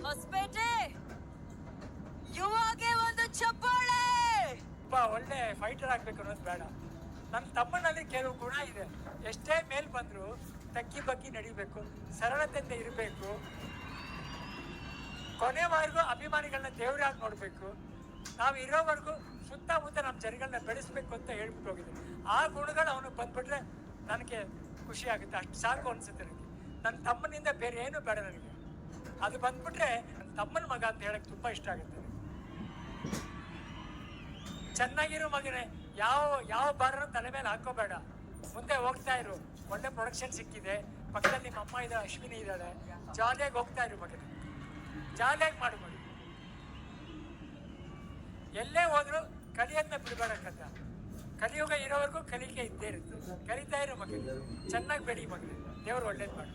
ಹೊಸಪೇಟೆ? ಯುವಾಗೆ ಒಂದು ಚಪ್ಪಾಳೆ! ಒಳ್ಳೆ ಫೈಟರ್ ಆಗ್ಬೇಕು ಅನ್ನೋದು ಬೇಡ. ನಮ್ಮ ತಮ್ಮನಲ್ಲಿ ಕೆಲವು ಗುಣ ಇದೆ. ಎಷ್ಟೇ ಮೇಲ್ ಬಂದ್ರು ತಕ್ಕಿ ಬಗ್ಗಿ ನಡಿಬೇಕು, ಸರಳತೆಯಿಂದ ಇರಬೇಕು. ಕೊನೆವರೆಗೂ ಅಭಿಮಾನಿಗಳನ್ನ ದೇವರಾಗಿ ನೋಡಬೇಕು. ನಾವು ಇರೋವರೆಗೂ ಸುತ್ತಮುತ್ತ ನಮ್ಮ ಜನಗಳನ್ನ ಬೆಳೆಸ್ಬೇಕು ಅಂತ ಹೇಳ್ಬಿಟ್ಟು ಹೋಗಿದ್ದೆ ಆ ಗುಣಗಳು ಅವನು ಬಂದ್ಬಿಟ್ರೆ ನನಗೆ ಖುಷಿ ಆಗುತ್ತೆ. ಅಷ್ಟು ಸಾಕು ಅನ್ಸುತ್ತೆ ನನಗೆ ನನ್ನ ತಮ್ಮನಿಂದ ಬೇರೆ ಏನು ಬೇಡ ನನಗೆ. ಅದು ಬಂದ್ಬಿಟ್ರೆ ತಮ್ಮನ ಮಗ ಅಂತ ಹೇಳಕ್ ತುಂಬಾ ಇಷ್ಟ ಆಗುತ್ತೆ. ನನಗೆ. ಚೆನ್ನಾಗಿರೋ ಮಗನೇ, ಯಾವ ಯಾವ ಬಾರನು ತಲೆ ಮೇಲೆ ಹಾಕೋಬೇಡ. ಮುಂದೆ ಹೋಗ್ತಾ ಇರು. ಒಳ್ಳೆ ಪ್ರೊಡಕ್ಷನ್ ಸಿಕ್ಕಿದೆ. ಪಕ್ಕದಲ್ಲಿ ನಿಮ್ಮ ಅಮ್ಮ ಇದೆ ಅಶ್ವಿನಿ ಇದ್ದಾಳೆ ಜಾಲಿಯಾಗಿ ಹೋಗ್ತಾ ಇರು ಮಗನೇ. ಜಾಲಿಯಾಗಿ ಮಾಡು ಮಗ ಎಲ್ಲೇ ಹೋದ್ರು ಕಲಿಯೋದನ್ನ ಬಿಡಬೇಡ ಕಥ ಕಲಿಯುಗ ಇರೋವರೆಗೂ ಕಲಿಕೆ ಇದ್ದೇ ಇರುತ್ತೆ. ಕಲಿತಾ ಇರೋ ಮಗನೇ. ಚೆನ್ನಾಗಿ ಬೆಳಿ ಮಗನೇ. ದೇವ್ರು ಒಳ್ಳೇದು ಮಾಡು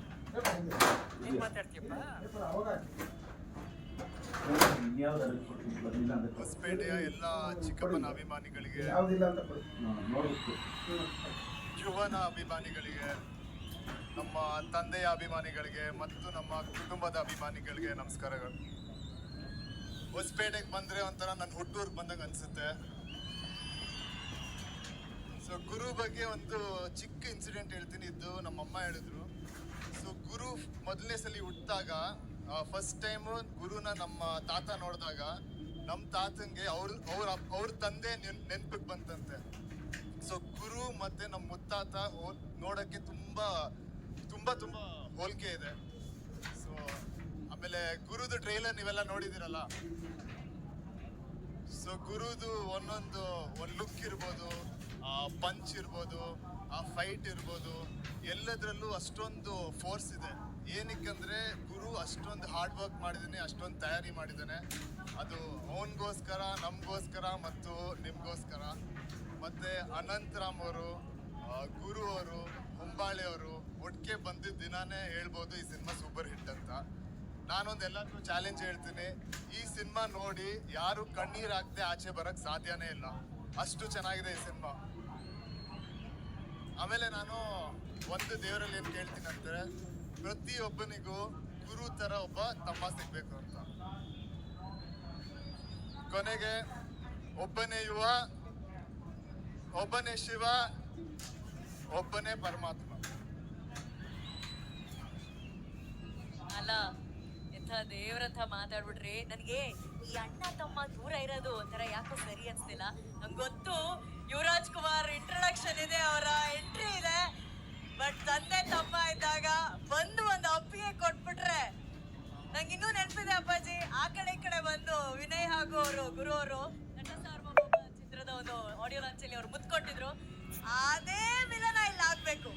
ಹೊಸಪೇಟೆಯ ಎಲ್ಲ ಚಿಕ್ಕಪ್ಪನ ಅಭಿಮಾನಿಗಳಿಗೆ ಯುವನ ಅಭಿಮಾನಿಗಳಿಗೆ, ನಮ್ಮ ತಂದೆಯ ಅಭಿಮಾನಿಗಳಿಗೆ ಮತ್ತು ನಮ್ಮ ಕುಟುಂಬದ ಅಭಿಮಾನಿಗಳಿಗೆ ನಮಸ್ಕಾರಗಳು. ಹೊಸಪೇಟೆಗೆ ಬಂದ್ರೆ ಒಂಥರ ನನ್ನ ಹುಟ್ಟೂರ್ಗೆ ಬಂದಂಗೆ ಅನ್ಸುತ್ತೆ. ಸೊ ಗುರು ಬಗ್ಗೆ ಒಂದು ಚಿಕ್ಕ ಇನ್ಸಿಡೆಂಟ್ ಹೇಳ್ತೀನಿ. ಇದ್ದು ನಮ್ಮಮ್ಮ ಹೇಳಿದ್ರು. ಸೊ ಗುರು ಮೊದಲನೇ ಸಲ ಹುಟ್ಟಿದಾಗ ಫಸ್ಟ್ ಟೈಮು ಗುರುನ ನಮ್ಮ ತಾತ ನೋಡಿದಾಗ ನಮ್ಮ ತಾತಂಗೆ ಅವ್ರ ಅವ್ರ ಅವ್ರ ತಂದೆ ನೆನ್, ನೆನ್ಪಿಗೆ ಬಂತಂತೆ. ಸೊ ಗುರು ಮತ್ತೆ ನಮ್ಮ ಮುತ್ತಾತ ನೋಡಕ್ಕೆ ತುಂಬಾ ತುಂಬಾ ತುಂಬಾ ಹೋಲಿಕೆ ಇದೆ. ಸೊ ಆಮೇಲೆ ಗುರುದು ಟ್ರೈಲರ್ ನೀವೆಲ್ಲ ನೋಡಿದಿರಲ್ಲ ಸೊ ಗುರುದು ಒಂದೊಂದು, ಒಂದು ಲುಕ್ ಇರ್ಬೋದು ಪಂಚ್ ಇರ್ಬೋದು ಆ ಫೈಟ್ ಇರ್ಬೋದು, ಎಲ್ಲದರಲ್ಲೂ ಅಷ್ಟೊಂದು ಫೋರ್ಸ್ ಇದೆ. ಏನಕ್ಕಂದರೆ ಗುರು ಅಷ್ಟೊಂದು ಹಾರ್ಡ್ ವರ್ಕ್ ಮಾಡಿದ್ದೀನಿ ಅಷ್ಟೊಂದು ತಯಾರಿ ಮಾಡಿದ್ದಾನೆ ಅದು ಅವನಿಗೋಸ್ಕರ, ನಮಗೋಸ್ಕರ ಮತ್ತು ನಿಮಗೋಸ್ಕರ. ಮತ್ತು ಅನಂತರಾಮ್ ಅವರು ಗುರು ಅವರು ಹೊಂಬಾಳೆ ಅವರು ಒಟ್ಟಿಗೆ ಬಂದಿದ್ದ ದಿನಾನೇ ಹೇಳ್ಬೋದು ಈ ಸಿನಿಮಾ ಸೂಪರ್ ಹಿಟ್ ಅಂತ. ನಾನೊಂದು ಎಲ್ಲರಿಗೂ ಚಾಲೆಂಜ್ ಹೇಳ್ತೀನಿ. ಈ ಸಿನಿಮಾ ನೋಡಿ ಯಾರು ಕಣ್ಣೀರು ಹಾಕದೆ ಆಚೆ ಬರೋಕ್ಕೆ ಸಾಧ್ಯನೇ ಇಲ್ಲ. ಅಷ್ಟು ಚೆನ್ನಾಗಿದೆ ಈ ಸಿನಿಮಾ. ಆಮೇಲೆ ನಾನು ಒಂದು ದೇವರಲ್ಲಿ ಏನು ಕೇಳ್ತೀನಿ ಅಂದ್ರೆ ಪ್ರತಿಯೊಬ್ಬನಿಗೂ ಗುರು ಥರ ಒಬ್ಬ ತಮ್ಮ ಸಿಗಬೇಕು ಅಂತ. ಕೊನೆಗೆ ಒಬ್ಬನೇ ಯುವ, ಒಬ್ಬನೇ ಶಿವ, ಒಬ್ಬನೇ ಪರಮಾತ್ಮ. ಅಲ್ಲ, ಎಂಥ ದೇವ್ರಂತ ಮಾತಾಡ್ಬಿಟ್ರಿ? ನನಗೆ ಈ ಅಣ್ಣ ತಮ್ಮ ದೂರ ಇರೋದು ಒಂಥರ ಯಾಕೋ ಸರಿ ಅನ್ಸ್ತಿಲ್ಲ. ಗೊತ್ತು ಯುವರಾಜ್ ಕುಮಾರ್ ಇಂಟ್ರಡಕ್ಷನ್ ಇದೆ ಅವರ ಎಂಟ್ರಿ ಇದೆ ಬಟ್ ತಂದೆ ತಮ್ಮ ಇದ್ದಾಗ ಬಂದು ಒಂದು ಅಪ್ಪಿಗೆ ಕೊಟ್ಬಿಟ್ರೆ ನಂಗೆ ಇನ್ನೂ ನೆನಪಿದೆ ಅಪ್ಪಾಜಿ. ಆ ಕಡೆ ಈ ಕಡೆ ಬಂದು ವಿನಯ್ ಹಾಗೂ ಅವರು, ಗುರು ಅವರು ಚಿತ್ರದ ಒಂದು ಆಡಿಯೋ ಲಾಂಚಲ್ಲಿ ಅವ್ರು ಮುತ್ಕೊಟ್ಟಿದ್ರು. ಅದೇ ಮಿಲನ ಇಲ್ಲಿ ಆಗ್ಬೇಕು.